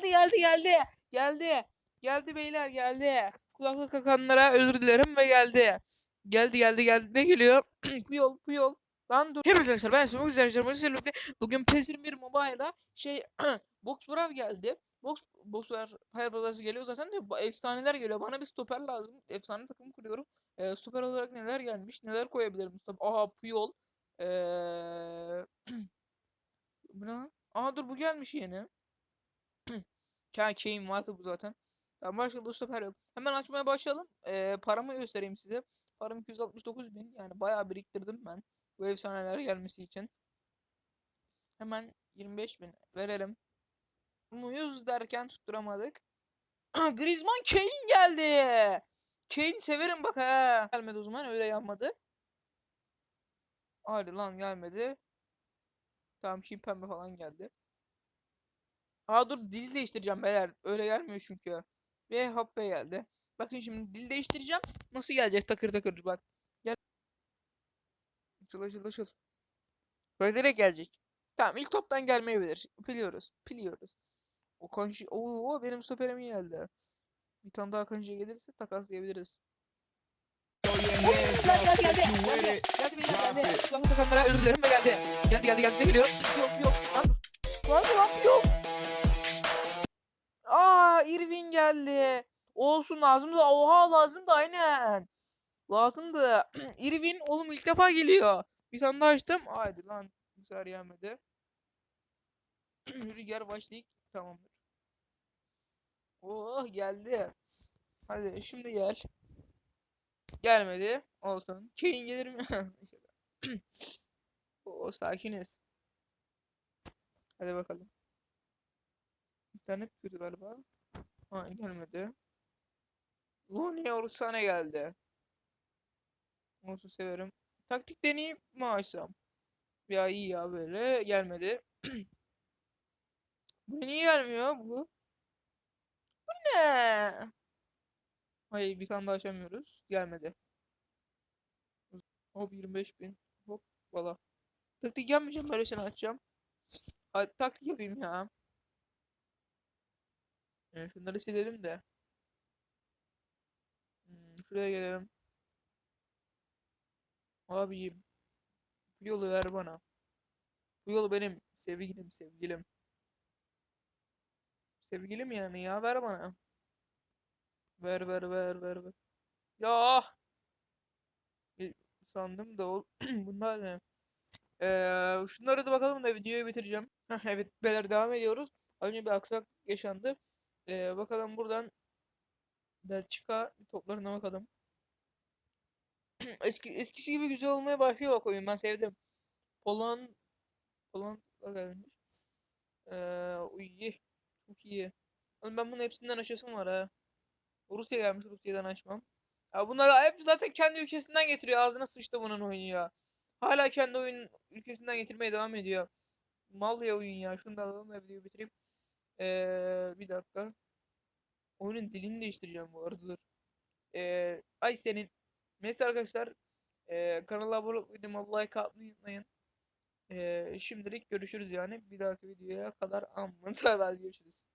geldi geldi geldi. Geldi. Geldi beyler geldi. Kulaklık kakanlara özür dilerim ve geldi. Geldi geldi geldi. Ne geliyor? Puyol Puyol. Lan dur. Hepinize arkadaşlar ben Smoke sizlerle birlikte bugün PES 21 Mobile'a şey Box Brav geldi. Box Boxer Hayal Brothers'ı geliyor zaten de bu efsaneler geliyor. Bana bir stoper lazım. Efsane takım kuruyorum. Ee, stoper olarak neler gelmiş? Neler koyabilirim? Stoper. Aha Puyol. Ee... bu ne? Aha dur bu gelmiş yeni. Ka Kane vardı bu zaten. Tamam başka da stoper yok. Hemen açmaya başlayalım. Ee, paramı göstereyim size. Param 269 bin. Yani bayağı biriktirdim ben. Bu efsaneler gelmesi için. Hemen 25 bin verelim. Muyuz derken tutturamadık. Griezmann Kane geldi. Kane severim bak ha. Gelmedi o zaman öyle yanmadı. Hadi lan gelmedi. Tamam şimdi pembe falan geldi. Aa dur dil değiştireceğim beyler. Öyle gelmiyor çünkü. Ve hoppe geldi. Bakın şimdi dil değiştireceğim. Nasıl gelecek takır takır bak. Gel. Açıl açıl açıl. Böyle direkt gelecek. Tamam ilk toptan gelmeyebilir. Biliyoruz. Biliyoruz. O kanji. Oo benim stoperim geldi. Bir tane daha kanji gelirse takaslayabiliriz. Geldi geldi geldi. Geliyor? Yok yok. Lan. Lan lan yok. Irving geldi. Olsun lazım da oha lazım da aynen. Lazımdı. Irving oğlum ilk defa geliyor. Bir tane daha açtım. Haydi lan. Sefer gelmedi. Rüzgar başlayık. Tamamdır. Oh geldi. Hadi şimdi gel. Gelmedi. Olsun. Kane gelir mi? o sakiniz. Hadi bakalım. İnternet kötü galiba. Ha gelmedi. Lunia Orsane geldi. Olsun severim. Taktik deneyim mi açsam? Ya iyi ya böyle. Gelmedi. Bu niye gelmiyor bu? Bu ne? Hayır bir tane daha açamıyoruz. Gelmedi. Hop 25 bin. Hop valla. Taktik yapmayacağım böylesine açacağım. Hadi taktik yapayım ya. Yani şunları silelim de. Hmm, şuraya gelelim. Abiciğim. Bu yolu ver bana. Bu yolu benim sevgilim sevgilim. Sevgilim yani ya ver bana. Ver ver ver ver ver. Ya. E, sandım da o bunlar ne? Ee, şunları da bakalım da videoyu bitireceğim. Evet beyler devam ediyoruz. Az önce bir aksak yaşandı. Ee, bakalım buradan Belçika toplarına bakalım. Eski eskisi gibi güzel olmaya başlıyor bak oyun. Ben sevdim. Poland Poland gelmiş. Ee, iyi. Çok iyi. Oğlum ben bunun hepsinden açasım var ha. Rusya gelmiş Rusya'dan açmam. Ya bunlar hep zaten kendi ülkesinden getiriyor. Ağzına sıçtı bunun oyunu ya. Hala kendi oyun ülkesinden getirmeye devam ediyor. Mal ya oyun ya. Şunu da alalım ve videoyu bitireyim. Ee, bir dakika. Oyunun dilini değiştireceğim bu arada dur. Ee, ay senin. Neyse arkadaşlar. E, kanala abone olmayı, like atmayı unutmayın. Şimdilik görüşürüz yani. Bir dahaki videoya kadar amına görüşürüz.